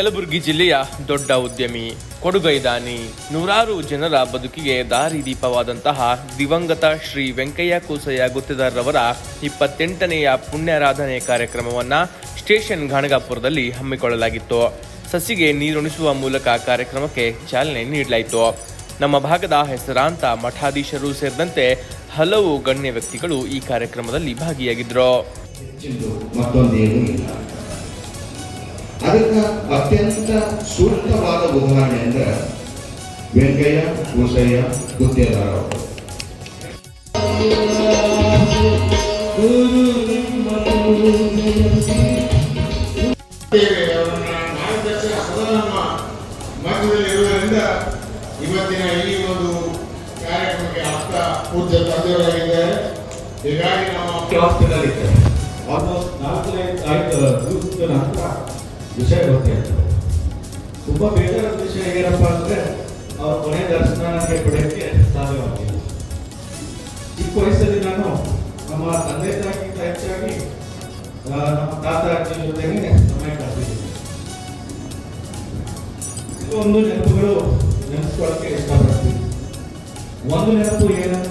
ಕಲಬುರಗಿ ಜಿಲ್ಲೆಯ ದೊಡ್ಡ ಉದ್ಯಮಿ ಕೊಡುಗೈದಾನಿ ನೂರಾರು ಜನರ ಬದುಕಿಗೆ ದಾರಿ ದೀಪವಾದಂತಹ ದಿವಂಗತ ಶ್ರೀ ವೆಂಕಯ್ಯ ಕೂಸಯ್ಯ ಗುತ್ತೇದಾರ್ರವರ ಇಪ್ಪತ್ತೆಂಟನೆಯ ಪುಣ್ಯಾರಾಧನೆ ಕಾರ್ಯಕ್ರಮವನ್ನು ಸ್ಟೇಷನ್ ಗಾಣಗಾಪುರದಲ್ಲಿ ಹಮ್ಮಿಕೊಳ್ಳಲಾಗಿತ್ತು. ಸಸಿಗೆ ನೀರುಣಿಸುವ ಮೂಲಕ ಕಾರ್ಯಕ್ರಮಕ್ಕೆ ಚಾಲನೆ ನೀಡಲಾಯಿತು. ನಮ್ಮ ಭಾಗದ ಹೆಸರಾಂತ ಮಠಾಧೀಶರು ಸೇರಿದಂತೆ ಹಲವು ಗಣ್ಯ ವ್ಯಕ್ತಿಗಳು ಈ ಕಾರ್ಯಕ್ರಮದಲ್ಲಿ ಭಾಗಿಯಾಗಿದ್ದರು ಅದಕ್ಕೆ ಅತ್ಯಂತ ಸೂಕ್ತವಾದ ಉದಾಹರಣೆ ಅಂದ್ರೆ ವೆಂಕಯ್ಯ ಗೋಸಯ್ಯ ಗುತ್ತೇದಾರ ಇವತ್ತಿನ ಈ ಒಂದು ಕಾರ್ಯಕ್ರಮಕ್ಕೆ ಅರ್ಥ ಪೂಜ್ಯ ತಂದೆಯವರಾಗಿದ್ದಾರೆ ಹೀಗಾಗಿ ನಮ್ಮ ಆಲ್ಮೋಸ್ಟ್ ನಾಲ್ಕು ಐದು ದಿವಸದ ನಂತರ ವಿಷಯ ಗೊತ್ತಾಯ್ತು ತುಂಬ ಬೇಜಾರದ ವಿಷಯ ಏನಪ್ಪ ಅಂದ್ರೆ, ಅವ್ರ ಕೊನೆ ದರ್ಶನಕ್ಕೆ ಪಡೆಯಕ್ಕೆ ಸಾಧ್ಯವಾಗಿಲ್ಲ ಚಿಕ್ಕ ವಯಸ್ಸಲ್ಲಿ ನಾನು ನಮ್ಮ ತಂದೆ ತಾಯಿಗಿಂತ ಹೆಚ್ಚಾಗಿ ನಮ್ಮ ತಾತ ಅಜ್ಜಿ ಜೊತೆಗೆ ಸಮಯ ಕಳೆದಿದ್ದೀನಿ. ಒಂದು ನೆನಪುಗಳು ನೆನೆಸ್ಕೊಳ್ಳೋಕೆ ಇಷ್ಟಪಡ್ತೀನಿ. ಒಂದು ನೆನಪು ಏನಂತ